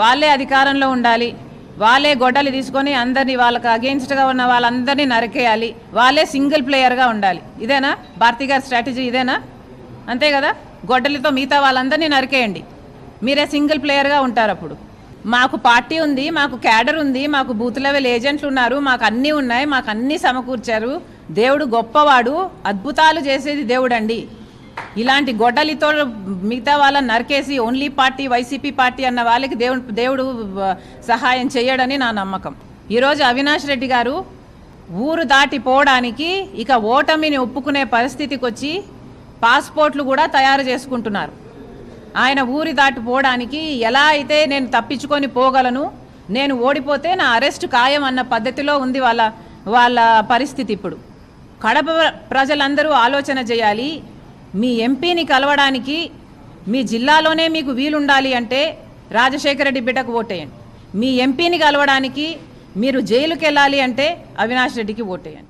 వాళ్ళే అధికారంలో ఉండాలి. వాళ్ళే గొడ్డలు తీసుకొని అందరినీ వాళ్ళకి అగేన్స్ట్గా ఉన్న వాళ్ళందరినీ నరికేయాలి. వాళ్ళే సింగిల్ ప్లేయర్గా ఉండాలి. ఇదేనా? భారతీ గారి స్ట్రాటజీ ఇదేనా? అంతే కదా? గొడ్డలితో మిగతా వాళ్ళందరినీ నరికేయండి. మీరే సింగిల్ ప్లేయర్గా ఉంటారు అప్పుడు. మాకు పార్టీ ఉంది మాకు క్యాడర్ ఉంది మాకు బూత్ లెవెల్ ఏజెంట్లు ఉన్నారు మాకు అన్నీ ఉన్నాయి మాకు అన్నీ సమకూర్చారు. దేవుడు గొప్పవాడు అద్భుతాలు చేసేది దేవుడండి. ఇలాంటి గొడ్డలితో మిగతా వాళ్ళని నరికేసి ఓన్లీ పార్టీ వైసీపీ పార్టీ అన్న వాళ్ళకి దేవుడు దేవుడు సహాయం చేయడని నా నమ్మకం. ఈరోజు అవినాష్ రెడ్డి గారు ఊరు దాటిపోవడానికి ఇక ఓటమిని ఒప్పుకునే పరిస్థితికి వచ్చి పాస్పోర్ట్లు కూడా తయారు చేసుకుంటున్నారు. ఆయన ఊరి దాటిపోవడానికి ఎలా అయితే నేను తప్పించుకొని పోగలను నేను ఓడిపోతే నా అరెస్ట్ ఖాయం అన్న పద్ధతిలో ఉంది వాళ్ళ వాళ్ళ పరిస్థితి ఇప్పుడు. కడప ప్రజలందరూ ఆలోచన చేయాలి మీ ఎంపీని కలవడానికి మీ జిల్లాలోనే మీకు వీలుండాలి అంటే రాజశేఖర రెడ్డి బిడ్డకు ఓటేయండి. మీ ఎంపీని కలవడానికి మీరు జైలుకి వెళ్ళాలి అంటే అవినాష్ రెడ్డికి ఓటేయండి.